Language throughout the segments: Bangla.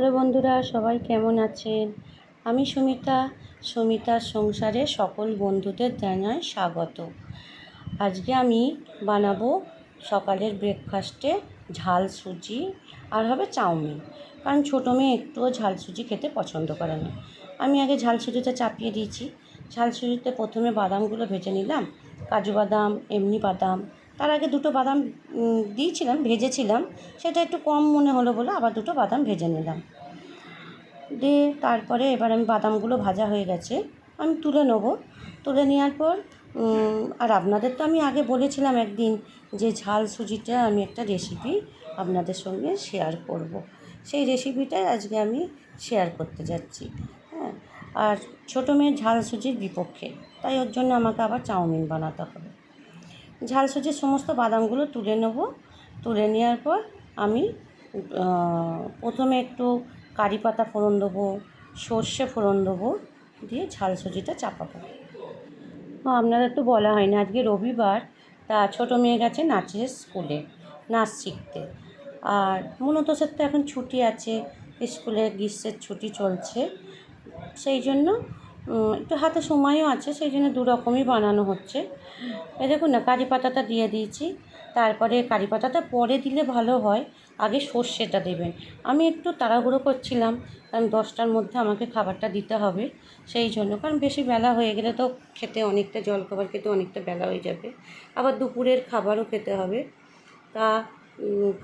হ্যালো বন্ধুরা, সবাই কেমন আছেন? আমি সুমিতা, সুমিতার সংসারে সকল বন্ধুদের জানাই স্বাগত। আজকে আমি বানাবো সকালের ব্রেকফাস্টে ঝাল সুজি আর হবে চাউমিন। কারণ ছোটো মেয়ে একটুও ঝাল সুজি খেতে পছন্দ করে না। আমি আগে ঝাল সুজিটা চাপিয়ে দিয়েছি। ঝাল সুজিতে প্রথমে বাদামগুলো ভেজে নিলাম। কাজু বাদাম, এমনি বাদাম তার আগে দুটো বাদাম দিয়েছিলাম, ভেজেছিলাম। সেটা একটু কম মনে হলো বলে আবার দুটো বাদাম ভেজে নিলাম। দিয়ে তারপরে এবার আমি বাদামগুলো ভাজা হয়ে গেছে, আমি তুলে নেব। তুলে নেওয়ার পর আর আপনাদের তো আমি আগে বলেছিলাম একদিন যে ঝাল সুজিটা আমি একটা রেসিপি আপনাদের সঙ্গে শেয়ার করব। সেই রেসিপিটাই আজকে আমি শেয়ার করতে যাচ্ছি হ্যাঁ। আর ছোটো মেয়ের ঝাল সুজির বিপক্ষে, তাই ওর জন্য আমাকে আবার চাউমিন বানাতে হবে। ঝাল সুজির সমস্ত বাদামগুলো তুলে নেব। তুলে নেওয়ার পর আমি প্রথমে একটু কারি পাতা ফোড়ন দেবো, সর্ষে ফোড়ন দেবো, দিয়ে ঝাল সুজিটা চাপাবো আপনাদের তো বলা হয়নি, আজকে রবিবার, তা ছোটো মেয়ে গেছে নাচের স্কুলে, নাচ শিখতে। আর মূলত তো এখন ছুটি আছে, স্কুলে গ্রীষ্মের ছুটি চলছে, সেই জন্য একটু হাতে সময়ও আছে, সেই জন্য দু রকমই বানানো হচ্ছে। এই দেখুন না, কারি পাতাটা দিয়ে দিয়েছি, তারপরে কারি পাতাটা পরে দিলে ভালো হয়, আগে সর্ষেটা দেবেন। আমি একটু তাড়াহুড়ো করছিলাম, কারণ দশটার মধ্যে আমাকে খাবারটা দিতে হবে, সেই জন্য, কারণ বেশি বেলা হয়ে গেলে তো খেতে অনেকটা জল, খাবার খেতে অনেকটা বেলা হয়ে যাবে। আবার দুপুরের খাবারও খেতে হবে। তা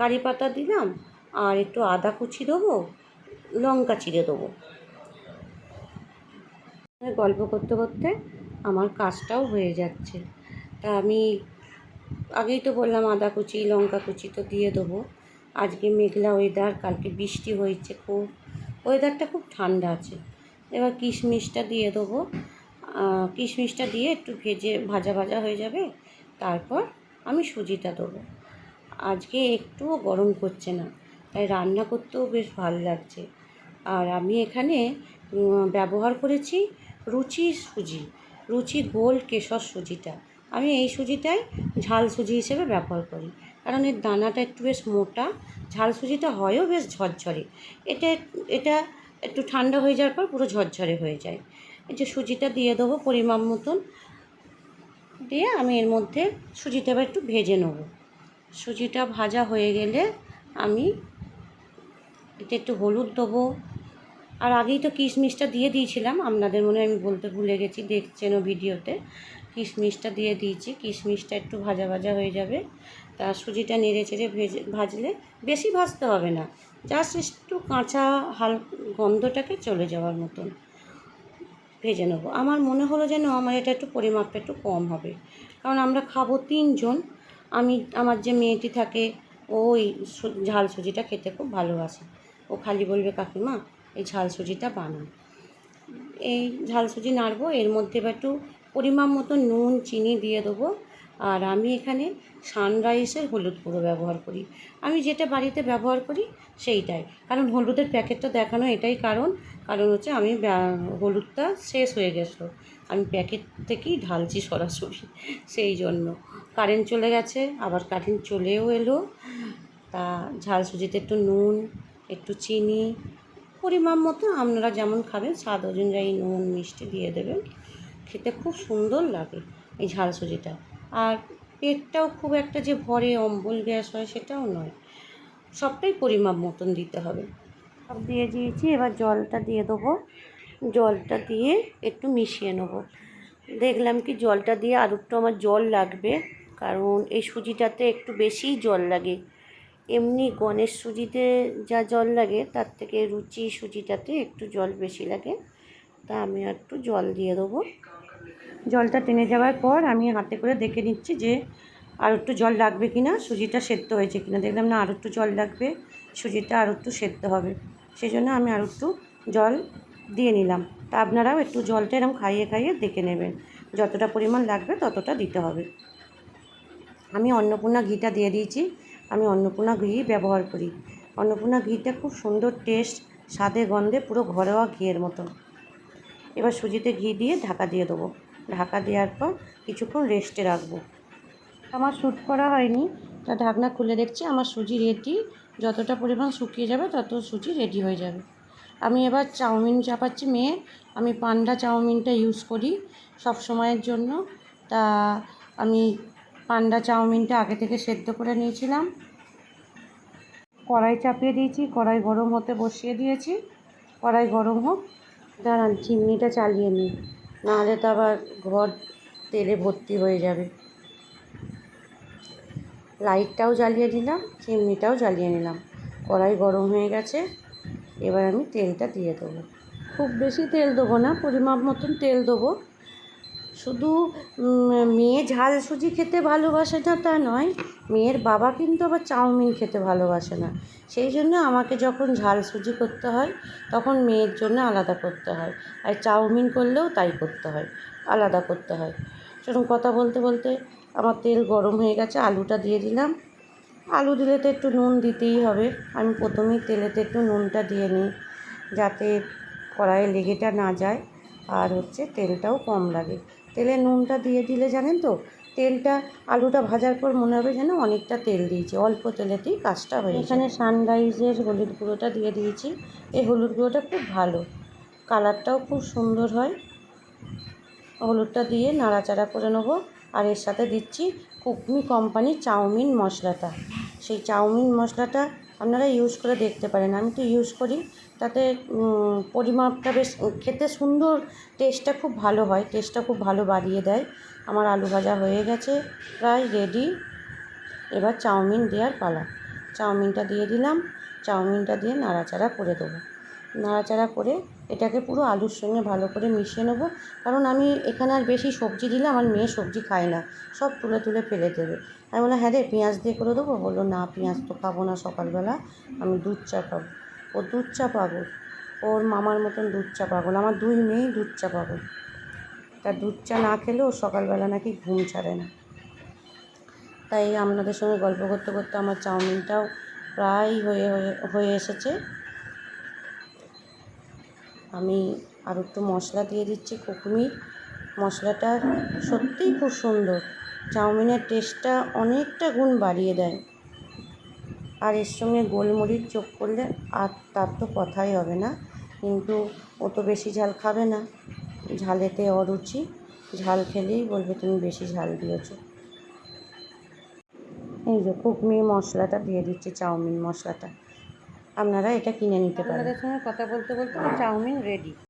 কারি পাতা দিলাম, আর একটু আদা কুচি দেবো, লঙ্কা চিড়ে দেবো। গল্প করতে করতে আমার কাজটাও হয়ে যাচ্ছে। তা আমি আগেই তো বললাম আদা কুচি, লঙ্কা কুচি তো দিয়ে দেবো। আজকে মেঘলা ওয়েদার কালকে বৃষ্টি হয়েছে খুব। ওয়েদারটা খুব ঠান্ডা আছে। এবার কিশমিশটা দিয়ে দেবো। কিশমিশটা দিয়ে একটু ভেজে, ভাজা ভাজা হয়ে যাবে। তারপর আমি সুজিটা দেবো। আজকে একটুও গরম করছে না, তাই রান্না করতেও বেশ ভালো লাগছে। আর আমি এখানে ব্যবহার করেছি রুচি সুজি রুচি গোল কেশর সুজিটা। আমি এই সুজিটাই ঝাল সুজি হিসেবে ব্যবহার করি। কারণ এর দানাটা একটু বেশ মোটা, ঝাল সুজিটা হয়ও বেশ ঝরঝরে। এটা এটা একটু ঠান্ডা হয়ে যাওয়ার পর পুরো ঝরঝরে হয়ে যায়। এই যে সুজিটা দিয়ে দেবো পরিমাণ মতন। দিয়ে আমি এর মধ্যে সুজিটা এবার একটু ভেজে নেব। সুজিটা ভাজা হয়ে গেলে আমি এতে একটু হলুদ দেবো আর আগেই তো কিশমিশটা দিয়ে দিয়েছিলাম। আপনাদের মনে আমি বলতে ভুলে গেছি, দেখছেন ও ভিডিওতে। কিশমিশটা দিয়ে দিয়েছি, কিশমিশটা একটু ভাজা ভাজা হয়ে যাবে। তা সুজিটা নেড়ে চেড়ে ভেজে, ভাজলে বেশি ভাজতে হবে না। জাস্ট একটু কাঁচা হাল, গন্ধটাকে চলে যাওয়ার মতন ভেজে নেব। আমার মনে হলো যেন আমার এটা একটু পরিমাপটা একটু কম হবে। কারণ আমরা খাব তিনজন। আমি, আমার যে মেয়েটি থাকে, ওই ঝাল সুজিটা খেতে খুব ভালোবাসে। ও খালি বলবে, কাকিমা এই ঝাল সুজিটা বানান এই ঝাল সুজি নাড়বো, এর মধ্যে এবার একটু পরিমাণ মতো নুন, চিনি দিয়ে দেবো। আর আমি এখানে সানরাইসের হলুদ গুঁড়ো ব্যবহার করি। আমি যেটা বাড়িতে ব্যবহার করি সেইটাই। কারণ হলুদের প্যাকেটটা দেখানো এটাই কারণ। কারণ হচ্ছে আমি হলুদটা শেষ হয়ে গেছিল আমি প্যাকেট থেকেই ঢালছি সরাসরি, সেই জন্য। কারেন্ট চলে গেছে, আবার কারেন্ট চলেও এলো। তা ঝাল সুজিতে একটু নুন, একটু চিনি পরিমাণ মতো আপনারা যেমন খাবেন, স্বাদ অনুযায়ী নুন, মিষ্টি দিয়ে দেবেন। খেতে খুব সুন্দর লাগে এই ঝাল সুজিটা। আর পেটটাও খুব একটা যে ভরে, অম্বল গ্যাস হয় সেটাও নয়। সবটাই পরিমাপ মতন দিতে হবে। সব দিয়ে দিয়েছি, এবার জলটা দিয়ে দেবো। জলটা দিয়ে একটু মিশিয়ে নেব। দেখলাম কি জলটা দিয়ে আর একটু আমার জল লাগবে, কারণ এই সুজিটাতে একটু বেশিই জল লাগে। এমনি গণেশ সুজিতে যা জল লাগে, তার থেকে রুচি সুজিটাতে একটু জল বেশি লাগে। তা আমি একটু জল দিয়ে দেবো। জলটা টেনে যাওয়ার পর আমি হাতে করে দেখে নিচ্ছি যে আর একটু জল লাগবে কি না সুজিটা সেদ্ধ হয়েছে কিনা। দেখলাম না, আর একটু জল লাগবে, সুজিটা আর একটু সেদ্ধ হবে। সেই জন্য আমি আর একটু জল দিয়ে নিলাম। তা আপনারাও একটু জলটা এরকম খাইয়ে খাইয়ে দেখে নেবেন। যতটা পরিমাণ লাগবে ততটা দিতে হবে। আমি অন্নপূর্ণা ঘিটা দিয়ে দিয়েছি। আমি অন্নপূর্ণা ঘি ব্যবহার করি। অন্নপূর্ণা ঘিটা খুব সুন্দর টেস্ট স্বাদে গন্ধে পুরো ঘরোয়া ঘিয়ের মতো। এবার সুজিতে ঘি দিয়ে ঢাকা দিয়ে দেবো। ঢাকা দেওয়ার পর কিছুক্ষণ রেস্টে রাখব। আমার শ্যুট করা হয়নি, তা ঢাকনা খুলে দেখছি আমার সুজি রেডি যতটা পরিমাণ শুকিয়ে যাবে তত সুজি রেডি হয়ে যাবে। আমি এবার চাউমিন চাপাচ্ছি মেয়ে। আমি পান্ডা চাউমিনটা ইউজ করি সব সময়ের জন্য। তা আমি পান্ডা চাউমিনটা আগে থেকে সেদ্ধ করে নিয়েছিলাম। কড়াই চাপিয়ে দিয়েছি, কড়াই গরম হতে বসিয়ে দিয়েছি। কড়াই গরম হোক, দাঁড়ান, চিমনিটা চালিয়ে নিই। নাহলে তো আবার ঘর তেলে ভর্তি হয়ে যাবে। লাইটটাও জ্বালিয়ে দিলাম, চিমনিটাও জ্বালিয়ে নিলাম। কড়াই গরম হয়ে গেছে, এবার আমি তেলটা দিয়ে দেবো। খুব বেশি তেল দেবো না, পরিমাপ মতন তেল দেবো। শুধু মেয়ে ঝাল সুজি খেতে ভালোবাসে না তা নয়, মেয়ের বাবা কিন্তু আবার চাউমিন খেতে ভালোবাসে না। সেই জন্য আমাকে যখন ঝাল সুজি করতে হয়, তখন মেয়ের জন্য আলাদা করতে হয়। আর চাউমিন করলেও তাই করতে হয়, আলাদা করতে হয়। সেরকম কথা বলতে বলতে আমার তেল গরম হয়ে গেছে, আলুটা দিয়ে দিলাম। আলু দিলে তো একটু নুন দিতেই হবে। আমি প্রথমেই তেলেতে একটু নুনটা দিয়ে নিই, যাতে কড়াইয়ে লেগেটা না যায়, আর হচ্ছে তেলটাও কম লাগে। তেলে নুনটা দিয়ে দিলে জানেন তো, তেলটা আলুটা ভাজার পর মনে হবে যেন অনেকটা তেল দিয়েছি, অল্প তেলেতেই কাজটা হয়ে এখানে সানরাইজের হলুদ গুঁড়োটা দিয়ে দিয়েছি, এই হলুদ গুঁড়োটা খুব ভালো, কালারটাও খুব সুন্দর হয়। হলুদটা দিয়ে নাড়াচাড়া করে নেব, আর এর সাথে দিচ্ছি কুকমি কোম্পানির চাউমিন মশলাটা, সেই চাউমিন মশলাটা আপনারা ইউজ করে দেখতে পারেন। আমি তো ইউজ করি, তাতে পরিমাপটা বেশ, খেতে সুন্দর টেস্টটা খুব ভালো হয় টেস্টটা খুব ভালো বাড়িয়ে দেয়। আমার আলু ভাজা হয়ে গেছে, প্রায় রেডি এবার চাউমিন দেওয়ার পালা। চাউমিনটা দিয়ে দিলাম, চাউমিনটা দিয়ে নাড়াচাড়া করে দেবো। নাড়াচাড়া করে এটাকে পুরো আলুর সঙ্গে ভালো করে মিশিয়ে নেব, কারণ আমি এখানে আর বেশি সবজি দিলে আমার মেয়ে সবজি খায় না। সব তুলে তুলে ফেলে দেবে। আমি বললাম হ্যাঁ রে, পেঁয়াজ দিয়ে করে দেবো? বলল, না, পেঁয়াজ তো খাব না সকালবেলা, আমি দুধ চা খাব। ও দুধ চা পাগল। ওর মামার মতন দুধ চা পাগল। আমার দুই মেয়েই দুধ চা পাগল। তা দুধ চা না খেলেও সকালবেলা নাকি ঘুম ছাড়ে না। তাই আপনাদের সঙ্গে গল্প করতে করতে আমার চাউমিনটাও প্রায় হয়ে হয়ে হয়ে এসেছে। আমি আর একটু মশলা দিয়ে দিচ্ছি কুকুমির মশলাটা সত্যিই খুব সুন্দর। চাউমিনের টেস্টটা অনেকটা গুণ বাড়িয়ে দেয়। আর এর সঙ্গে গোলমরিচ যোগ করলে আর তার তো কথাই হবে না, কিন্তু ও তো বেশি ঝাল খাবে না। ঝালেতে অরুচি, ঝাল খেলেই বলবে তুমি বেশি ঝাল দিয়েছ। এই যে কুকমি মশলাটা দিয়ে দিচ্ছি, চাউমিন মশলাটা। আপনারা এটা কিনে নিতে পারেন। সঙ্গে কথা বলতে বলতে চাউমিন রেডি